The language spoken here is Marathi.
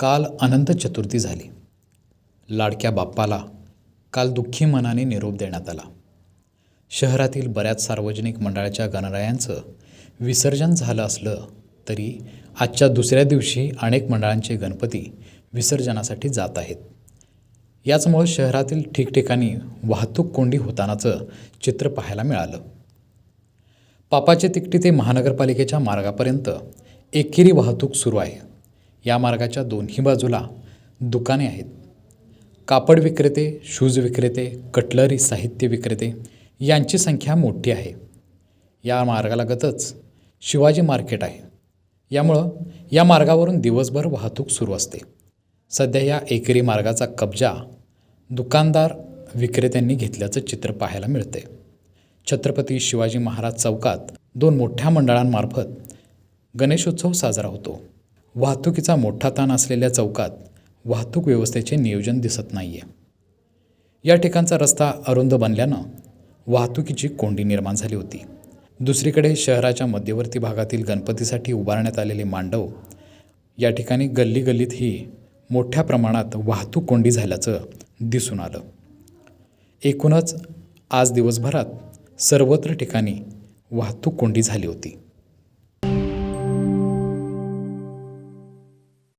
काल अनंत चतुर्थी झाली. लाडक्या बाप्पाला काल दुःखी मनाने निरोप देण्यात आला. शहरातील बऱ्याच सार्वजनिक मंडळाच्या गणरायांचं विसर्जन झालं असलं तरी आजच्या दुसऱ्या दिवशी अनेक मंडळांचे गणपती विसर्जनासाठी जात आहेत. याचमुळं शहरातील ठिकठिकाणी वाहतूक कोंडी होतानाचं चित्र पाहायला मिळालं. पापाचे तिकटी ते महानगरपालिकेच्या मार्गापर्यंत एकेरी वाहतूक सुरू आहे. या मार्गाच्या दोन्ही बाजूला दुकाने आहेत. कापड विक्रेते शूज विक्रेते कटलरी साहित्य विक्रेते यांची संख्या मोठी आहे. या मार्गालगतच शिवाजी मार्केट आहे. यामुळं या मार्गावरून दिवसभर वाहतूक सुरू असते. सध्या या एकेरी मार्गाचा कब्जा दुकानदार विक्रेत्यांनी घेतल्याचं चित्र पाहायला मिळते छत्रपती शिवाजी महाराज चौकात दोन मोठ्या मंडळांमार्फत गणेशोत्सव साजरा होतो. वाहतुकीचा मोठा ताण असलेल्या चौकात वाहतूक व्यवस्थेचे नियोजन दिसत नाही आहे या ठिकाणचा रस्ता अरुंद बनल्यानं वाहतुकीची कोंडी निर्माण झाली होती. दुसरीकडे शहराच्या मध्यवर्ती भागातील गणपतीसाठी उभारण्यात आलेले मांडव या ठिकाणी गल्ली गल्लीतही मोठ्या प्रमाणात वाहतूक कोंडी झाल्याचं दिसून आलं. एकूणच आज दिवसभरात सर्वत्र ठिकाणी वाहतूक कोंडी झाली होती.